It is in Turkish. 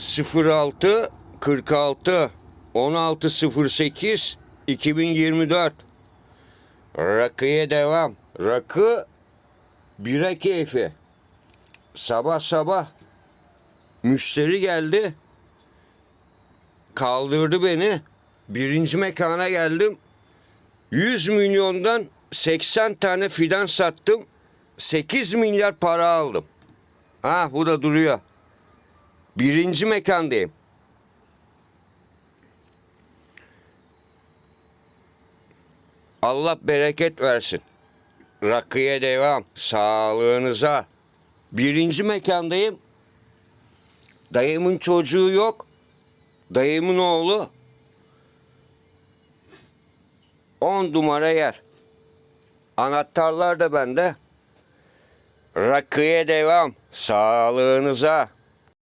06 46 1608 2024 Rakıya devam. Rakı bira keyfi. Sabah sabah müşteri geldi. Kaldırdı beni. Birinci mekana geldim. 100 milyondan 80 tane fidan sattım. 8 milyar para aldım. Ha bu da duruyor. Birinci mekandayım. Allah bereket versin. Rakıya devam. Sağlığınıza. Birinci mekandayım. Dayımın çocuğu yok. Dayımın oğlu. On numara yer. Anahtarlar da bende. Rakıya devam. Sağlığınıza.